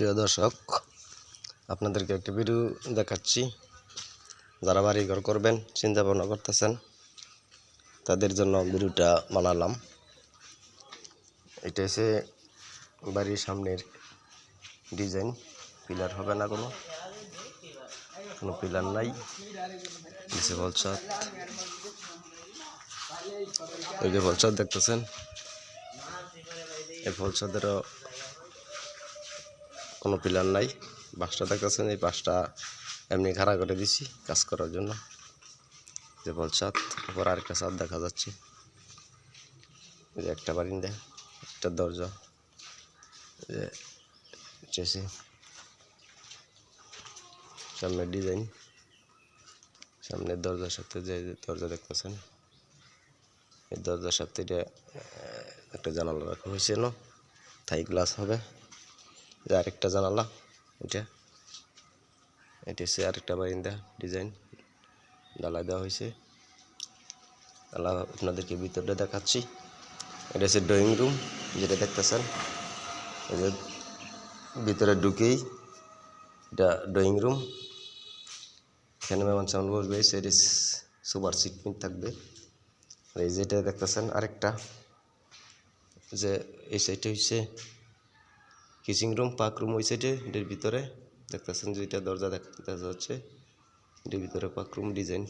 প্রিয় দর্শক, আপনাদেরকে একটি ভিডিও দেখাচ্ছি। যারা বাড়ি ঘর করবেন, চিন্তা ভাবনা করতেছেন, তাদের জন্য ভিডিওটা বানালাম। এটা হচ্ছে বাড়ির সামনের ডিজাইন পিলার হবে না কোনো। কোনো পিলার নাই। নিচে বলছাত এই যে বলছাত দেখতেছেন, এই বলছাদেরও কোনো পিলার নাই। বাসটা দেখতেছেন, এই বাসটা এমনি খাড়া করে দিছি কাজ করার জন্য। যে বল ছাদ উপর আরেকটা ছাদ দেখা যাচ্ছে। এই যে একটা বারিন্দা, একটা দরজা। হচ্ছে সামনের ডিজাইন। সামনের দরজার সাথে যে দরজা দেখতেছেন, এই দরজার সাথে একটা জানালা রাখা হয়েছিল থাই গ্লাস হবে। যে আরেকটা জানালা, এটা। এটা হচ্ছে আরেকটা বারিন্দা ডিজাইন ডালাই দেওয়া হয়েছে। ডালা আপনাদেরকে ভিতরটা দেখাচ্ছি। এটা হচ্ছে ড্রয়িং রুম যেটা দেখতেছেন। ভিতরে ঢুকেই এটা ড্রয়িং রুম এখানে মেহমান সামন বসবে সেটি সুপার সিট থাকবে। এই যেটা দেখতেছেন আরেকটা, যে এই সাইডটা হচ্ছে কিচিং রুম পাক রুম ওই সাইডে এটার ভিতরে। দেখতেছেন যে এটা দরজা দেখ- যাচ্ছে এটার ভিতরে পাক রুম ডিজাইন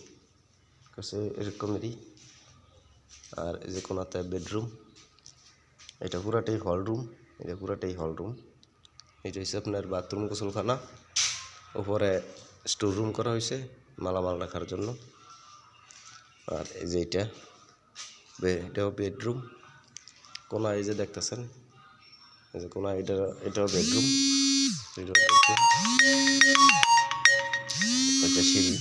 কাছে এরকমেরই। আর এই যে কোনাতে বেডরুম, এটা পুরাটাই হল রুম, এটা পুরাটাই হল রুম। এটা হচ্ছে আপনার বাথরুম গোসলখানা। উপরে স্টোর রুম করা হয়েছে মালামাল রাখার জন্য। আর এই যে এটা এটাও বেডরুম। কোনা এই যে দেখতেছেন যে কোনা এটা এটাও বেডরুম এটাও বেডরুম এটা সিঁড়ি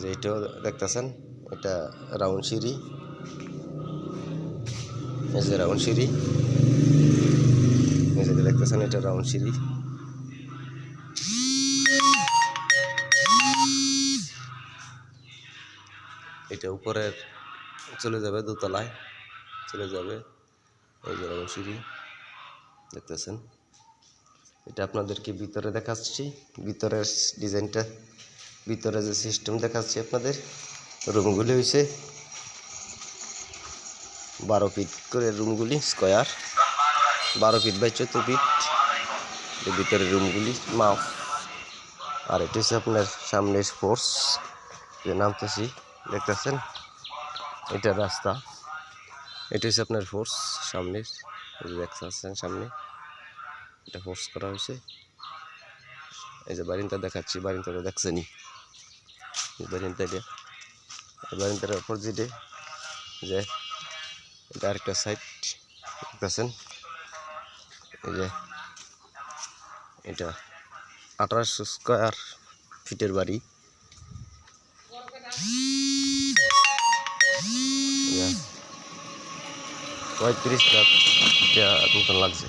যে এটাও দেখতেছেন এটা রাউন্ড সিঁড়ি এই যে রাউন্ড সিঁড়ি এই যে দেখতেছেন এটা রাউন্ড সিঁড়ি এটা উপরের চলে যাবে দোতলায় চলে যাবে। এই যে সিঁড়ি, দেখতেছেন। এটা আপনাদেরকে ভিতরে দেখাচ্ছি। ভিতরের ডিজাইনটা, ভিতরে যে সিস্টেম দেখাচ্ছি আপনাদের রুমগুলি হয়েছে বারো ফিট করে রুমগুলি স্কোয়ার বারো ফিট বাই চোদ্দ ফিট। এর ভিতরে রুমগুলি মাপ। আর এটা হচ্ছে আপনার সামনের ফোর্স যে নামতেছি, দেখতেছেন? এটা রাস্তা। এটা হচ্ছে আপনার ফোর্স সামনের দেখতেছেন সামনে। এটা ফোর্স করা হয়েছে এই যে বারিন্দা দেখাচ্ছি, বারিন্দাটা দেখছেনি এই বারিন্দা এটা। এই বারিন্দার অপোজিটে যে, এটা আরেকটা সাইড দেখতেছেন। এই যে, এটা আঠারোশো স্কোয়ার ফিটের বাড়ি। পঁয়ত্রিশ লাখ মতন লাগছে।